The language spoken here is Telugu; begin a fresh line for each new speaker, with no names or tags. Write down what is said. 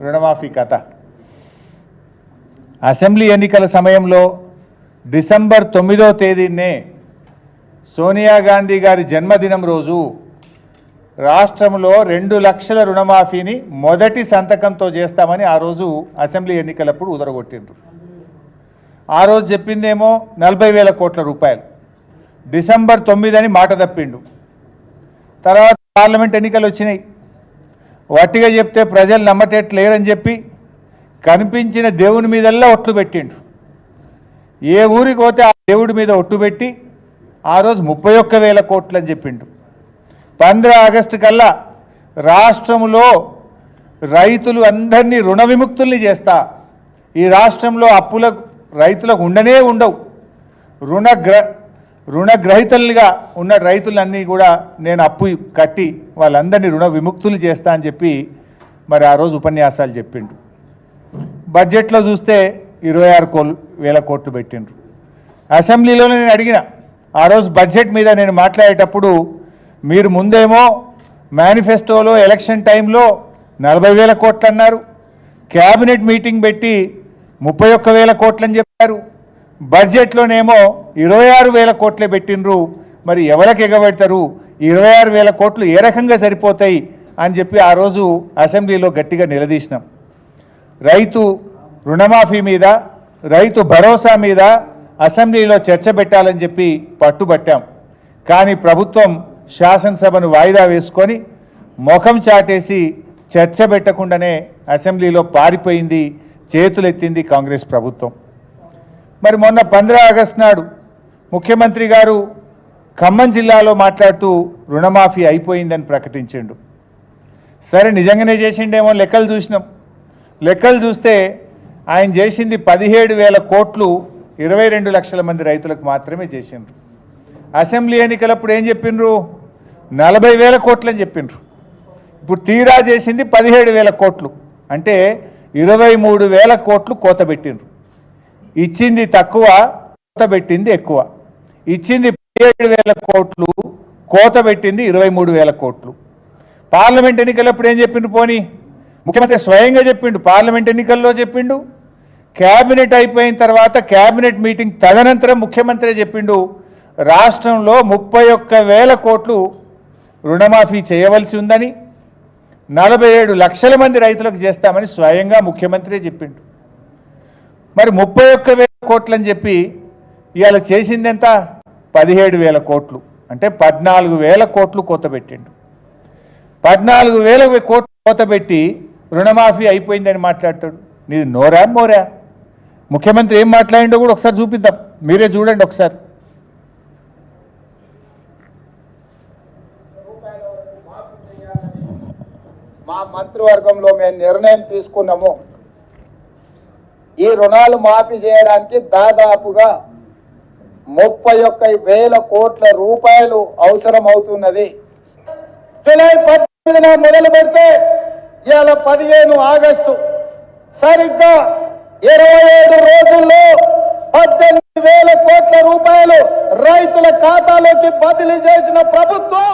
రుణమాఫీ కథ. అసెంబ్లీ ఎన్నికల సమయంలో డిసెంబర్ తొమ్మిదో తేదీనే సోనియా గాంధీ గారి జన్మదినం రోజు రాష్ట్రంలో రెండు లక్షల రుణమాఫీని మొదటి సంతకంతో చేస్తామని ఆ రోజు అసెంబ్లీ ఎన్నికలప్పుడు ఉదరగొట్టిండ్రు. ఆ రోజు చెప్పిందేమో నలభై వేల కోట్ల రూపాయలు. డిసెంబర్ తొమ్మిది అని మాట తప్పిండు. తర్వాత పార్లమెంట్ ఎన్నికలు వచ్చినాయి. వట్టిగా చెప్తే ప్రజలు నమ్మటట్లేరని చెప్పి కనిపించిన దేవుని మీదల్లా ఒట్లు పెట్టిండు ఏ ఊరికి పోతే ఆ దేవుడి మీద ఒట్టు పెట్టి ఆ రోజు ముప్పై ఒక్క వేల కోట్లు అని చెప్పిండు పంద్ర ఆగస్టు కల్లా రాష్ట్రంలో రైతులు అందరినీ రుణ విముక్తుల్ని చేస్తా. ఈ రాష్ట్రంలో అప్పులకు రైతులకు ఉండనే ఉండవు. రుణగ్ర రుణగ్రహీతలుగా ఉన్న రైతులన్నీ కూడా నేను అప్పు కట్టి వాళ్ళందరినీ రుణ విముక్తులు చేస్తా అని చెప్పి మరి ఆ రోజు ఉపన్యాసాలు చెప్పిండు బడ్జెట్లో చూస్తే ఇరవై ఆరు కోల్ వేల కోట్లు పెట్టిండ్రు. అసెంబ్లీలోనే నేను అడిగిన ఆ రోజు బడ్జెట్ మీద నేను మాట్లాడేటప్పుడు మీరు ముందేమో మేనిఫెస్టోలో ఎలక్షన్ టైంలో నలభై వేల కోట్లు అన్నారు క్యాబినెట్ మీటింగ్ పెట్టి ముప్పై ఒక్క వేల కోట్లని చెప్పారు. బడ్జెట్లోనేమో ఇరవై ఆరు వేల కోట్లే పెట్టినరు మరి ఎవరికి ఎగబెడతారు? ఇరవై ఆరు వేల కోట్లు ఏ రకంగా సరిపోతాయి అని చెప్పి ఆ రోజు అసెంబ్లీలో గట్టిగా నిలదీసినాం. రైతు రుణమాఫీ మీద రైతు భరోసా మీద అసెంబ్లీలో చర్చ పెట్టాలని చెప్పి పట్టుబట్టాం. కానీ ప్రభుత్వం శాసనసభను వాయిదా వేసుకొని ముఖం చాటేసి చర్చ పెట్టకుండానే అసెంబ్లీలో పారిపోయింది చేతులెత్తింది కాంగ్రెస్ ప్రభుత్వం. మరి మొన్న పంద్రా ఆగస్టు నాడు ముఖ్యమంత్రి గారు ఖమ్మం జిల్లాలో మాట్లాడుతూ రుణమాఫీ అయిపోయిందని ప్రకటించిండు. సరే నిజంగానే చేసిండేమో లెక్కలు చూసినాం. లెక్కలు చూస్తే ఆయన చేసింది పదిహేడు వేల కోట్లు ఇరవై రెండు లక్షల మంది రైతులకు మాత్రమే చేసిండ్రు. అసెంబ్లీ ఎన్నికలప్పుడు ఏం చెప్పిండ్రు? నలభై వేల కోట్లు అని చెప్పిండ్రు. ఇప్పుడు తీరా చేసింది పదిహేడు వేల కోట్లు. అంటే ఇరవై మూడు వేల కోట్లు కోత పెట్టిండ్రు. ఇచ్చింది తక్కువ కోత పెట్టింది ఎక్కువ. ఇచ్చింది ఏడు వేల కోట్లు కోత పెట్టింది ఇరవై మూడు వేల కోట్లు. పార్లమెంట్ ఎన్నికలప్పుడు ఏం చెప్పిండు పోనీ? ముఖ్యమంత్రి స్వయంగా చెప్పిండు పార్లమెంట్ ఎన్నికల్లో చెప్పిండు. క్యాబినెట్ అయిపోయిన తర్వాత క్యాబినెట్ మీటింగ్ తదనంతరం ముఖ్యమంత్రి చెప్పిండు రాష్ట్రంలో ముప్పై ఒక్క వేల కోట్లు రుణమాఫీ చేయవలసి ఉందని నలభై ఏడు లక్షల మంది రైతులకు చేస్తామని స్వయంగా ముఖ్యమంత్రి చెప్పిండు. మరి ముప్పై ఒక్క వేల కోట్లు అని చెప్పి ఇవాళ చేసిందెంత పదిహేడు వేల కోట్లు అంటే పద్నాలుగు వేల కోట్లు కోత పెట్టిండు. పద్నాలుగు వేల కోట్లు కోత పెట్టి రుణమాఫీ అయిపోయిందని మాట్లాడతాడు. నీది నోరా మోరా? ముఖ్యమంత్రి ఏం మాట్లాడిండో కూడా ఒకసారి చూపిద్దాం. మీరే చూడండి ఒకసారి.
మా మంత్రివర్గంలో మేము నిర్ణయం తీసుకున్నాము. ఈ రుణాలు మాఫీ చేయడానికి దాదాపుగా ముప్పై ఒక్క వేల కోట్ల రూపాయలు అవసరం అవుతున్నది జూలై పద్దెనిమిదిన మొదలు పెడితే ఇవాళ పదిహేను ఆగస్టు. సరిగ్గా ఇరవై ఐదు రోజుల్లో పద్దెనిమిది వేల కోట్ల రూపాయలు రైతుల ఖాతాలోకి బదిలీ చేసిన ప్రభుత్వం